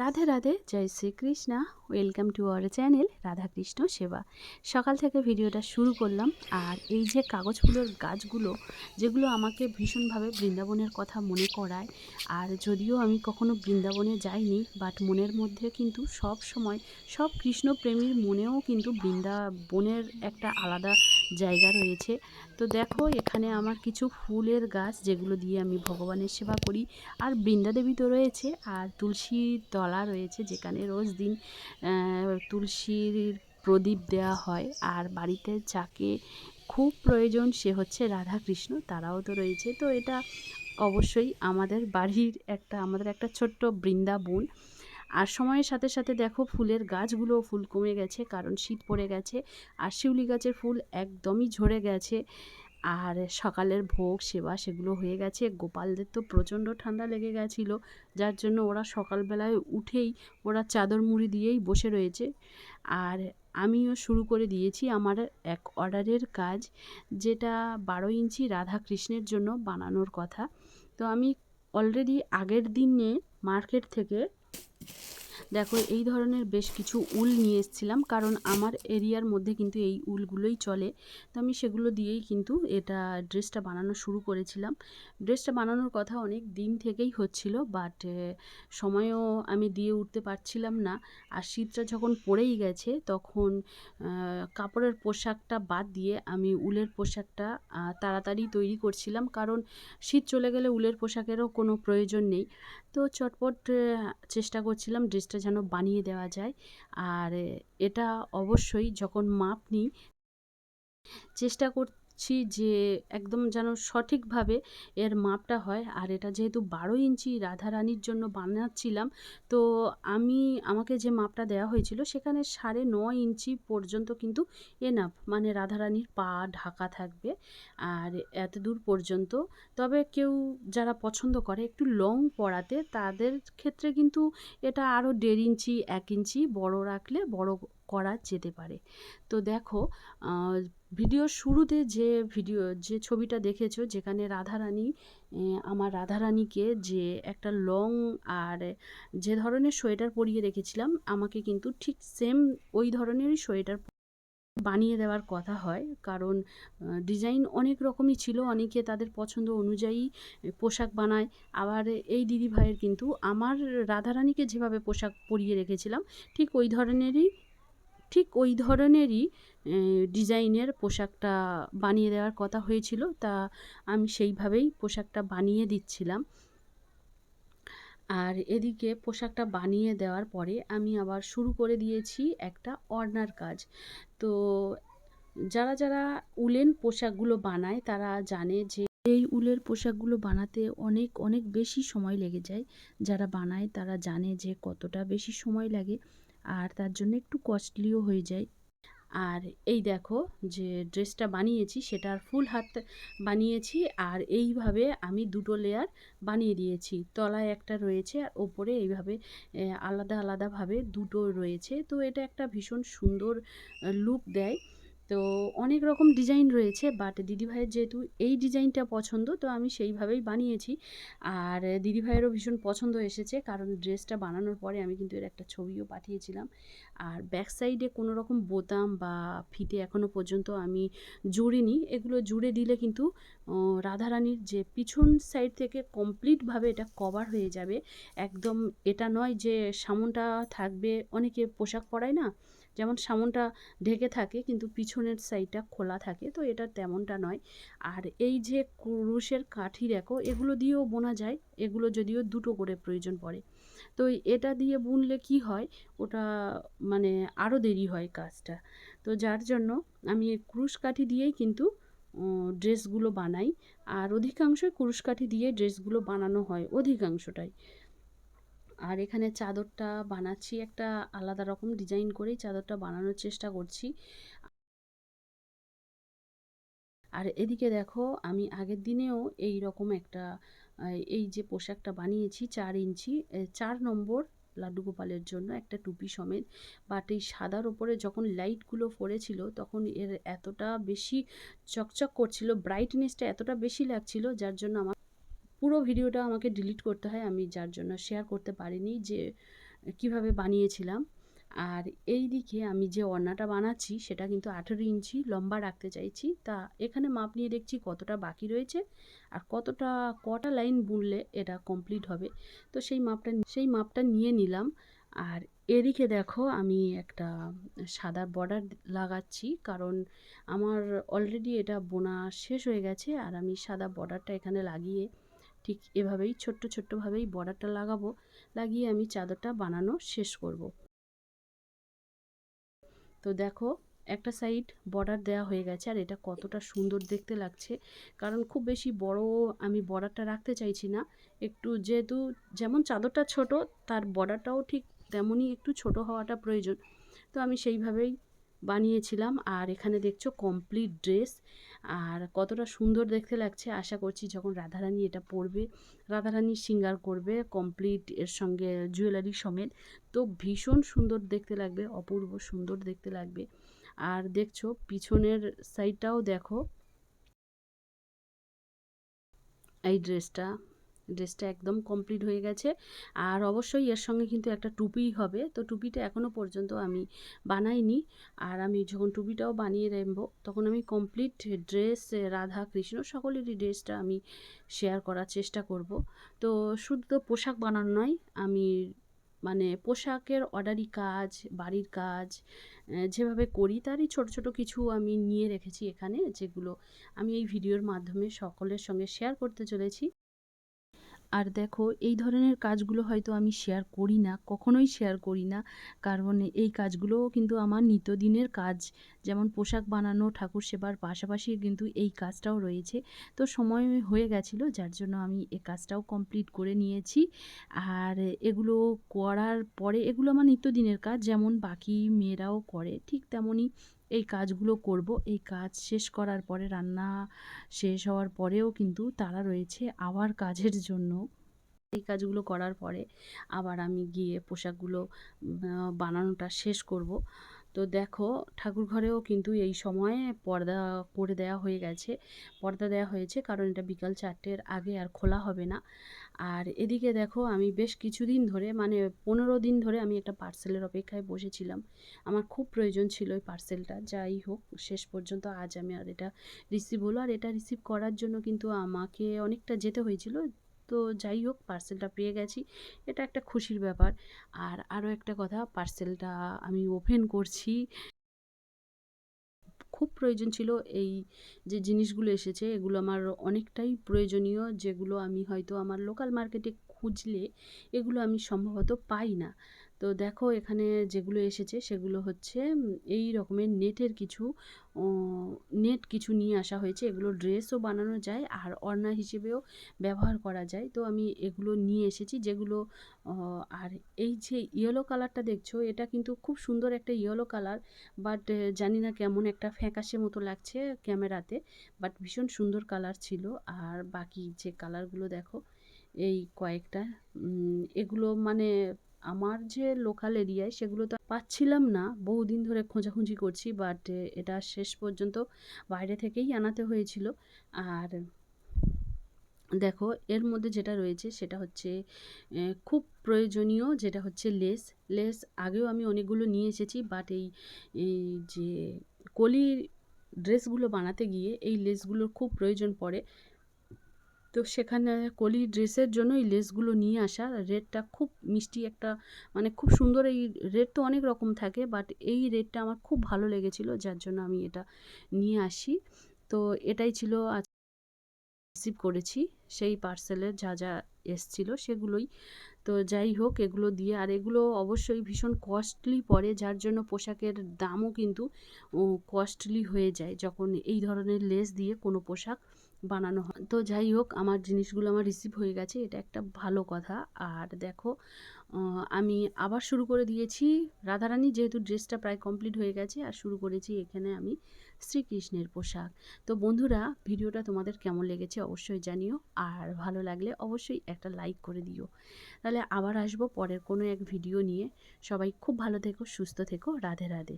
Radhe Radhe, Joy Shrikrishna. Welcome to our channel Radhakrishna Seva. সকাল থেকে ভিডিওটা শুরু করলাম, আর এই যে কাগজ ফুলের গাছগুলো, যেগুলো আমাকে ভীষণভাবে বৃন্দাবনের কথা মনে করায়, আর যদিও আমি কখনো বৃন্দাবনে যাইনি বাট মনের মধ্যে কিন্তু সব সময় সব কৃষ্ণপ্রেমীর মনেও কিন্তু বৃন্দাবনের একটা আলাদা জায়গা রয়েছে। তো দেখো, এখানে আমার কিছু ফুলের গাছ, যেগুলো দিয়ে আমি ভগবানের সেবা করি, আর বৃন্দাদেবী তো রয়েছে, আর তুলসীর তলা রয়েছে যেখানে রোজ দিন তুলসীর প্রদীপ দেওয়া হয়। আর বাড়িতে যাকে খুব প্রয়োজন সে হচ্ছে রাধা কৃষ্ণ তারাও তো রয়েছে। তো এটা অবশ্যই আমাদের বাড়ির একটা, আমাদের একটা ছোট্ট বৃন্দাবন। আর সময়ের সাথে সাথে দেখো ফুলের গাছগুলোও ফুল কমে গেছে, কারণ শীত পড়ে গেছে। আর শিউলি গাছের ফুল একদমই ঝরে গেছে। আর সকালের ভোগ, সেবা সেগুলো হয়ে গেছে। গোপালদের তো প্রচণ্ড ঠান্ডা লেগে গেছিল, যার জন্য ওরা সকালবেলায় উঠেই ওরা চাদর মুড়ি দিয়েই বসে রয়েছে। আর আমিও শুরু করে দিয়েছি আমার এক অর্ডারের কাজ, যেটা বারো ইঞ্চি রাধা কৃষ্ণের জন্য বানানোর কথা। তো আমি অলরেডি আগের দিনে মার্কেট থেকে দেখো, এই ধরনের বেশ কিছু উল নিয়ে এসেছিলাম, কারণ আমার এরিয়ার মধ্যে কিন্তু এই উলগুলোই চলে। তো আমি সেগুলো দিয়েই কিন্তু এটা ড্রেসটা বানানো শুরু করেছিলাম। ড্রেসটা বানানোর কথা অনেক দিন থেকেই হচ্ছিল বাট সময়ও আমি দিয়ে উঠতে পারছিলাম না। আর শীতটা যখন পড়েই গেছে, তখন কাপড়ের পোশাকটা বাদ দিয়ে আমি উলের পোশাকটা তাড়াতাড়ি তৈরি করছিলাম, কারণ শীত চলে গেলে উলের পোশাকেরও কোনো প্রয়োজন নেই। তো চটপট চেষ্টা করছিলাম ড্রেসটা যেন বানিয়ে দেওয়া যায়। আর এটা অবশ্যই যখন মাপ নিই চেষ্টা কর করছি যে একদম যেন সঠিকভাবে এর মাপটা হয়। আর এটা যেহেতু বারো ইঞ্চি রাধারানীর জন্য বানাচ্ছিলাম, তো আমি, আমাকে যে মাপটা দেওয়া হয়েছিল সেখানে সাড়ে নয় ইঞ্চি পর্যন্ত কিন্তু এনাফ মানে রাধারানীর পা ঢাকা থাকবে আর এত দূর পর্যন্ত। তবে কেউ যারা পছন্দ করে একটু লং পরাতে, তাদের ক্ষেত্রে কিন্তু এটা আরও দেড় ইঞ্চি, এক ইঞ্চি বড় রাখলে বড় করা যেতে পারে। তো দেখো ভিডিওর শুরুতে যে ভিডিও, যে ছবিটা দেখেছ, যেখানে রাধারানী আমার রাধারানীকে যে একটা লং আর যে ধরনের সোয়েটার পরিয়ে রেখেছিলাম, আমাকে কিন্তু ঠিক সেম ওই ধরনেরই সোয়েটার বানিয়ে দেওয়ার কথা হয়। কারণ ডিজাইন অনেক রকমই ছিল, অনেকে তাদের পছন্দ অনুযায়ী পোশাক বানায়। আবার এই দিদি ভাইয়ের কিন্তু আমার রাধারানীকে যেভাবে পোশাক পরিয়ে রেখেছিলাম, ঠিক ওই ধরনেরই ঠিক ওই ধরনেরই ডিজাইনের পোশাকটা বানিয়ে দেওয়ার কথা হয়েছিল। তা আমি সেইভাবেই পোশাকটা বানিয়ে দিচ্ছিলাম। আর এদিকে পোশাকটা বানিয়ে দেওয়ার পরে আমি আবার শুরু করে দিয়েছি একটা অর্নার কাজ। তো যারা যারা উলেন পোশাকগুলো বানায় তারা জানে যে এই উলের পোশাকগুলো বানাতে অনেক অনেক বেশি সময় লেগে যায়। যারা বানায় তারা জানে যে কতটা বেশি সময় লাগে। আর তার জন্য একটু কস্টলিও হয়ে যায়। আর এই দেখো যে ড্রেসটা বানিয়েছি সেটার ফুল হাত বানিয়েছি আর এইভাবে আমি দুটো লেয়ার বানিয়ে দিয়েছি। তলায় একটা রয়েছে আর ওপরে এইভাবে আলাদা আলাদাভাবে দুটো রয়েছে। তো এটা একটা ভীষণ সুন্দর লুক দেয়। তো অনেক রকম ডিজাইন রয়েছে, বাট দিদিভাইয়ের যেহেতু এই ডিজাইনটা পছন্দ, তো আমি সেইভাবেই বানিয়েছি। আর দিদিভাইয়েরও ভীষণ পছন্দ এসেছে, কারণ ড্রেসটা বানানোর পরে আমি কিন্তু এর একটা ছবিও পাঠিয়েছিলাম। আর ব্যাক সাইডে কোনো রকম বোতাম বা ফিতে এখনও পর্যন্ত আমি জুড়িনি। এগুলো জুড়ে দিলে কিন্তু রাধারানীর যে পিছন সাইড থেকে কমপ্লিটভাবে এটা কভার হয়ে যাবে। একদম এটা নয় যে সামনটা থাকবে, অনেকে পোশাক পরায় না যেমন সামনটা ঢেকে থাকে, কিন্তু পিছনের সাইডটা খোলা থাকে, তো এটা তেমনটা নয়। আর এই যে ক্রুশের কাঠি দেখো, এগুলো দিয়েও বোনা যায়, এগুলো যদিও দুটো করে প্রয়োজন পড়ে। তো এটা দিয়ে বুনলে কি হয়, ওটা মানে আরও দেরি হয় কাজটা। তো যার জন্য আমি কুরুশ কাঠি দিয়েই কিন্তু ড্রেসগুলো বানাই। আর অধিকাংশই কুরুশ কাঠি দিয়ে ড্রেসগুলো বানানো হয়, অধিকাংশটাই। আর এখানে চাদরটা বানাচ্ছি একটা আলাদা রকম ডিজাইন করেই চাদরটা বানানোর চেষ্টা করছি। আর এদিকে দেখো, আমি আগের দিনেও এই রকম একটা এই যে পোশাকটা বানিয়েছি চার ইঞ্চি চার নম্বর লাড্ডু গোপালের জন্য একটা টুপি সমেত। বাট এই সাদার ওপরে যখন লাইটগুলো পড়েছিল তখন এর এতটা বেশি চকচক করছিল, ব্রাইটনেসটা এতটা বেশি লাগছিল, যার জন্য আমার পুরো ভিডিওটা আমাকে ডিলিট করতে হয়, আমি যার জন্য শেয়ার করতে পারিনি যে, কীভাবে বানিয়েছিলাম। আর এই দিকে আমি যে ওড়নাটা বানাচ্ছি, সেটা কিন্তু আঠেরো ইঞ্চি লম্বা রাখতে চাইছি। তা এখানে মাপ নিয়ে দেখছি কতটা বাকি রয়েছে আর কতটা, কটা লাইন বুনলে এটা কমপ্লিট হবে। তো সেই মাপটা সেই মাপটা নিয়ে নিলাম। আর এদিকে দেখো, আমি একটা সাদা বর্ডার লাগাচ্ছি, কারণ আমার অলরেডি এটা বোনা শেষ হয়ে গেছে। আর আমি সাদা বর্ডারটা এখানে লাগিয়ে ঠিক এভাবেই, ছোট্ট ছোট্টভাবেই বর্ডারটা লাগাবো, লাগিয়ে আমি চাদরটা বানানো শেষ করব। তো দেখো, একটা সাইড বর্ডার দেওয়া হয়ে গেছে, আর এটা কতটা সুন্দর দেখতে লাগছে। কারণ খুব বেশি বড় আমি বর্ডারটা রাখতে চাইছি না। একটু যেহেতু যেমন চাদরটা ছোট, তার বর্ডারটাও ঠিক তেমনই একটু ছোট হওয়াটা প্রয়োজন। তো আমি সেইভাবেই বানিয়েছিলাম। আর এখানে দেখছ কমপ্লিট ড্রেস আর কতটা সুন্দর দেখতে লাগছে। আশা করছি যখন রাধারানী এটা পরবে, রাধারানী সিঙ্গার করবে কমপ্লিট এর সঙ্গে জুয়েলারি সমেত। তো ভীষণ সুন্দর দেখতে লাগবে, অপূর্ব সুন্দর দেখতে লাগবে। আর দেখছ পিছনের সাইডটাও দেখো। এই ড্রেসটা ড্রেসটা একদম কমপ্লিট হয়ে গেছে। আর অবশ্যই এর সঙ্গে কিন্তু একটা টুপি হবে। তো টুপিটা এখনও পর্যন্ত আমি বানাইনি। আর আমি যখন টুপিটাও বানিয়ে নেব, তখন আমি কমপ্লিট ড্রেস রাধা কৃষ্ণ সকলেরই ড্রেসটা আমি শেয়ার করার চেষ্টা করব। তো শুধু পোশাক বানানো নয়, আমি মানে পোশাকের অর্ডারি কাজ, বাড়ির কাজ যেভাবে করি তারই ছোট ছোট কিছু আমি নিয়ে রেখেছি এখানে, যেগুলো আমি এই ভিডিওর মাধ্যমে সকলের সঙ্গে শেয়ার করতে চলেছি। আর দেখো, এই ধরনের কাজগুলো হয়তো আমি শেয়ার করি না, কখনোই শেয়ার করি না। কারণ এই কাজগুলোও কিন্তু আমার নিত্যদিনের কাজ। যেমন পোশাক বানানো, ঠাকুর সেবার পাশাপাশি কিন্তু এই কাজটাও রয়েছে। তো সময় হয়ে গেছিল, যার জন্য আমি এই কাজটাও কমপ্লিট করে নিয়েছি। আর এগুলো করার পরে, এগুলো আমার নিত্যদিনের কাজ, যেমন বাকি মেয়েরাও করে, ঠিক তেমনই এই কাজগুলো করব। এই কাজ শেষ করার পরে, রান্না শেষ হওয়ার পরেও কিন্তু তারা রয়েছে আবার কাজের জন্য। এই কাজগুলো করার পরে আবার আমি গিয়ে পোশাকগুলো বানানোটা শেষ করব। তো দেখো ঠাকুর ঘরেও কিন্তু এই সময়ে পর্দা করে দেওয়া হয়ে গেছে। পর্দা দেওয়া হয়েছে কারণ এটা বিকাল চারটের আগে আর খোলা হবে না। আর এদিকে দেখো, আমি বেশ কিছুদিন ধরে মানে পনেরো দিন ধরে আমি একটা পার্সেলের অপেক্ষায় বসেছিলাম। আমার খুব প্রয়োজন ছিল ওই পার্সেলটা। যাই হোক, শেষ পর্যন্ত আজ আমি আর এটা রিসিভ হলো। আর এটা রিসিভ করার জন্য কিন্তু আমাকে অনেকটা যেতে হয়েছিল। তো যাই হোক পার্সেলটা পেয়ে গেছি। এটা একটা খুশির ব্যাপার। আর আরও একটা কথা পার্সেলটা আমি ওপেন করছি। খুব প্রয়োজন ছিল এই যে জিনিসগুলো এসেছে, এগুলো আমার অনেকটাই প্রয়োজনীয়, যেগুলো আমি হয়তো আমার লোকাল মার্কেটে খুঁজলে এগুলো আমি সম্ভবত পাই না। তো দেখো এখানে যেগুলো এসেছে সেগুলো হচ্ছে এই রকমের নেটের কিছু নেট কিছু নিয়ে আসা হয়েছে। এগুলো ড্রেসও বানানো যায় আর অর্না হিসেবেও ব্যবহার করা যায়। তো আমি এগুলো নিয়ে এসেছি যেগুলো আর এই যে ইয়েলো কালারটা দেখছ, এটা কিন্তু খুব সুন্দর একটা ইয়েলো কালার বাট জানি না কেমন একটা ফ্যাকাশে মতো লাগছে ক্যামেরাতে বাট ভীষণ সুন্দর কালার ছিল। আর বাকি যে কালারগুলো দেখো এই কয়েকটা। এগুলো মানে আমার যে লোকাল এরিয়ায় সেগুলো তো পাচ্ছিলাম না। বহুদিন ধরে খোঁজাখুঁজি করছি বাট এটা শেষ পর্যন্ত বাইরে থেকেই আনাতে হয়েছিল। আর দেখো, এর মধ্যে যেটা রয়েছে সেটা হচ্ছে খুব প্রয়োজনীয় যেটা হচ্ছে লেস। লেস আগেও আমি অনেকগুলো নিয়ে এসেছি বাট এই এই যে কলির ড্রেসগুলো বানাতে গিয়ে এই লেসগুলোর খুব প্রয়োজন পড়ে। তো সেখানে কলি ড্রেসের জন্য এই লেসগুলো নিয়ে আসা। রেডটা খুব মিষ্টি একটা মানে খুব সুন্দর এই রেড তো অনেক রকম থাকে বাট এই রেডটা আমার খুব ভালো লেগেছিলো, যার জন্য আমি এটা নিয়ে আসি। তো এটাই ছিল আজ রিসিভ করেছি, সেই পার্সেলের যা যা এসছিলো সেগুলোই। তো যাই হোক, এগুলো দিয়ে, আর এগুলো অবশ্যই ভীষণ কস্টলি পড়ে, যার জন্য পোশাকের দামও কিন্তু কস্টলি হয়ে যায় যখন এই ধরনের লেস দিয়ে কোনো পোশাক বানানো হয়। তো যাই হোক, আমার জিনিসগুলো আমার রিসিভ হয়ে গেছে, এটা একটা ভালো কথা। আর দেখো আমি আবার শুরু করে দিয়েছি। রাধারানী যেহেতু ড্রেসটা প্রায় কমপ্লিট হয়ে গেছে, আর শুরু করেছি এখানে আমি শ্রীকৃষ্ণের পোশাক। তো বন্ধুরা, ভিডিওটা তোমাদের কেমন লেগেছে অবশ্যই জানিও, আর ভালো লাগলে অবশ্যই একটা লাইক করে দিও। তাহলে আবার আসব পরের কোনো এক ভিডিও নিয়ে। সবাই খুব ভালো থেকো, সুস্থ থেকো, রাধে রাধে।